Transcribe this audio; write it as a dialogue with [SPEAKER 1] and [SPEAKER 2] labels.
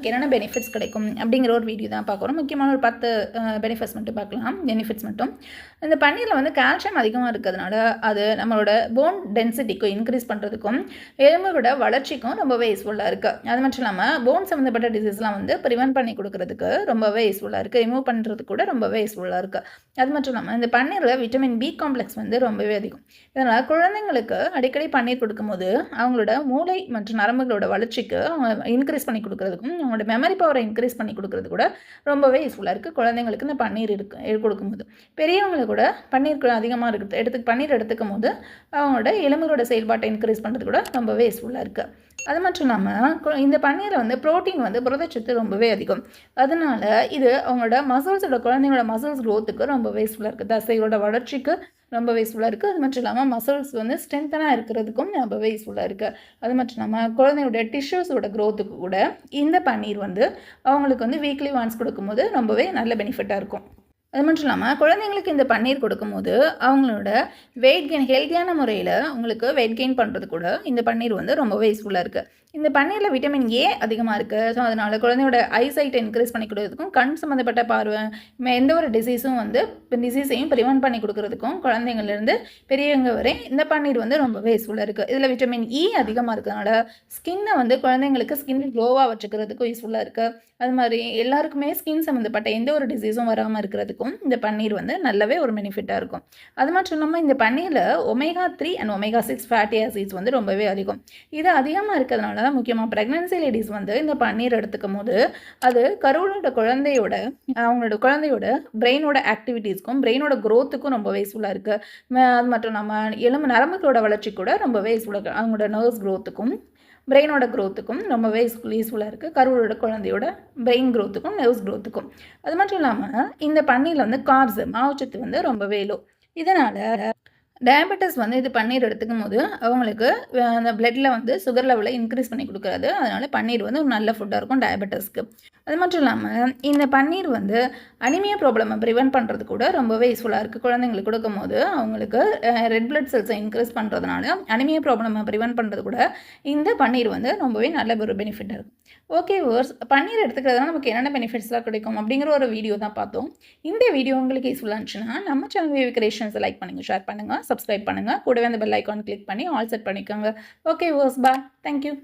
[SPEAKER 1] நமக்கு என்னென்ன பெனிஃபிட்ஸ் கிடைக்கும் அப்படிங்கிற ஒரு வீடியோ தான் பார்க்குறோம் முக்கியமான ஒரு பத்து பெனிஃபிட்ஸ் மட்டும் பார்க்கலாம். பெனிஃபிட்ஸ் மட்டும். இந்த பன்னீரில் வந்து கால்சியம் அதிகமாக இருக்கிறதுனால அது நம்மளோட போன் டென்சிட்டிக்கும் இன்க்ரீஸ் பண்ணுறதுக்கும் எலும்போட வளர்ச்சிக்கும் ரொம்பவே யூஸ்ஃபுல்லாக இருக்குது அது மட்டும் இல்லாமல் போன் சம்மந்தப்பட்ட டிசீஸ்லாம் வந்து ப்ரிவென்ட் பண்ணி கொடுக்கறதுக்கு ரொம்பவே யூஸ்ஃபுல்லாக இருக்குது ரிமூவ் பண்ணுறது கூட ரொம்பவே யூஸ்ஃபுல்லாக இருக்குது அது மட்டும் இல்லாமல் இந்த பன்னீரில் விட்டமின் பி காம்ப்ளெக்ஸ் வந்து ரொம்பவே அதிகம். இதனால் குழந்தைங்களுக்கு அடிக்கடி பன்னீர் கொடுக்கும்போது அவங்களோட மூளை மற்றும் நரம்புகளோட வளர்ச்சிக்கு அவங்க இன்க்ரீஸ் பண்ணி கொடுக்குறதுக்கும் அவங்களோட மெமரி பவரை இன்க்ரீஸ் பண்ணி கொடுக்குறது கூட ரொம்பவே யூஸ்ஃபுல்லாக இருக்குது குழந்தைங்களுக்கு இந்த பன்னீர் இருக்கு கொடுக்கும்போது. பெரியவங்களுக்கு கூட பன்னீர் அதிகமாக இருக்குது எடுத்து பன்னீர் எடுத்துக்கும் போது அவங்களோட எலும்புகளோட செயல்பாட்டை இன்க்ரீஸ் பண்ணுறது கூட ரொம்பவே யூஸ்ஃபுல்லாக இருக்குது அது மட்டும் இல்லாமல் இந்த பன்னீரில் வந்து ப்ரோட்டீன் வந்து புரதச்சத்து ரொம்பவே அதிகம். அதனால இது அவங்களோட மசில்ஸோட குழந்தைங்களோட மசில்ஸ் க்ரோத்துக்கு ரொம்ப யூஸ்ஃபுல்லாக இருக்குது தசையோட வளர்ச்சிக்கு ரொம்ப யூஸ்ஃபுல்லாக இருக்குது அது மட்டும் இல்லாமல் மசில்ஸ் வந்து ஸ்ட்ரென்த்தனாக இருக்கிறதுக்கும் ரொம்பவே யூஸ்ஃபுல்லாக இருக்குது அது மட்டும் இல்லாமல் குழந்தையோட டிஷ்யூஸோட க்ரோத்துக்கு கூட இந்த பன்னீர் வந்து அவங்களுக்கு வந்து வீக்லி ஒன்ஸ் கொடுக்கும்போது ரொம்பவே நல்ல பெனிஃபிட்டாக இருக்கும். அது மட்டும் இல்லாமல் குழந்தைங்களுக்கு இந்த பன்னீர் கொடுக்கும்போது அவங்களோட வெயிட் கெயின் ஹெல்த்தியான முறையில் அவங்களுக்கு வெயிட் கெயின் பண்ணுறது கூட இந்த பன்னீர் வந்து ரொம்பவே யூஸ்ஃபுல்லாக இருக்குது இந்த பன்னீரில் விட்டமின் ஏ அதிகமாக இருக்குது ஸோ அதனால் குழந்தையோட ஐசைட்டை இன்க்ரீஸ் பண்ணி கொடுக்கறதுக்கும் கண் சம்மந்தப்பட்ட பார்வை எந்த ஒரு டிசீஸும் வந்து டிசீஸையும் ப்ரிவென்ட் பண்ணி கொடுக்கறதுக்கும் குழந்தைங்கள்லேருந்து பெரியவங்க வரை இந்த பன்னீர் வந்து ரொம்பவே யூஸ்ஃபுல்லாக இருக்குது இதில் விட்டமின் இ e அதிகமாக இருக்கிறதுனால ஸ்கின்னை வந்து குழந்தைங்களுக்கு ஸ்கின் க்ளோவாக வச்சுக்கிறதுக்கும் யூஸ்ஃபுல்லாக இருக்குது அது மாதிரி எல்லாருக்குமே ஸ்கின் சம்மந்தப்பட்ட எந்த ஒரு டிசீஸும் வராமல் இருக்கிறதுக்கும் இந்த பன்னீர் வந்து நல்லாவே ஒரு பெனிஃபிட்டாக இருக்கும். அது மட்டும் இல்லாமல் இந்த பன்னீரில் omega three and omega six fatty acids வந்து ரொம்பவே அதிகம். இது அதிகமாக இருக்கிறதுனால தான் முக்கியமாக ப்ரெக்னன்சி லேடிஸ் வந்து இந்த பன்னீர் எடுத்துக்கும் போது அது கருவனோட குழந்தையோட அவங்களோட குழந்தையோட பிரெயினோட ஆக்டிவிட்டீஸ்க்கும் பிரெயினோட க்ரோத்துக்கும் ரொம்பவே யூஸ்ஃபுல்லாக இருக்குது அது மட்டும் நம்ம எலும்பு நரம்புகளோட வளர்ச்சி கூட ரொம்பவே யூஸ்ஃபுல்லாக அவங்களோட நர்வ்ஸ் க்ரோத்துக்கும் பிரெயினோட க்ரோத்துக்கும் ரொம்பவே யூஸ்ஃபுல்லாக இருக்குது கருவோட குழந்தையோட பிரெயின் க்ரோத்துக்கும் நர்வ்ஸ் க்ரோத்துக்கும் அது மட்டும் இல்லாமல் இந்த பன்னீரில் வந்து கார்ப்ஸ் மாவுச்சத்து வந்து ரொம்பவே லோ இதனால் டயபெட்டிஸ் வந்து இது பன்னீர் எடுத்துக்கும் போது அவங்களுக்கு அந்த பிளட்டில் வந்து சுகர் லெவலை இன்க்ரீஸ் பண்ணி கொடுக்குறது அதனால் பன்னீர் வந்து ஒரு நல்ல ஃபுட்டாக இருக்கும் டயபெட்டிஸ்க்கு அது மட்டும் இல்லாமல் இந்த பன்னீர் வந்து அனிமியா ப்ராப்ளமை ப்ரிவென்ட் பண்ணுறது கூட ரொம்பவே யூஸ்ஃபுல்லாக இருக்குது குழந்தைங்களுக்கு கொடுக்கும் போது அவங்களுக்கு ரெட் பிளட் செல்ஸை இன்க்ரீஸ் பண்ணுறதுனால அனிமியா ப்ராப்ளமை ப்ரிவெண்ட் பண்ணுறது கூட இந்த பன்னீர் வந்து ரொம்பவே நல்ல ஒரு பெனிஃபிட்டாக இருக்கும் ஓகே வேர்ஸ் பன்னீர் எடுத்துக்கிறதுனால நமக்கு என்னென்ன பெனிஃபிட்ஸ்லாம் கிடைக்கும் அப்படிங்கிற ஒரு வீடியோ தான் பார்த்தோம். இந்த வீடியோ உங்களுக்கு யூஸ்ஃபுல்லாக இருந்துச்சுன்னா நம்ம சேனல் விவி கிரியேஷன்ஸை லைக் பண்ணுங்கள் ஷேர் பண்ணுங்கள் சப்ஸ்கிரைப் பண்ணுங்கள் கூடவே அந்த பெல் ஐக்கான் கிளிக் பண்ணி ஆல் செட் பண்ணிக்கோங்க. ஓகே ஓஸ் பாய் தேங்க்யூ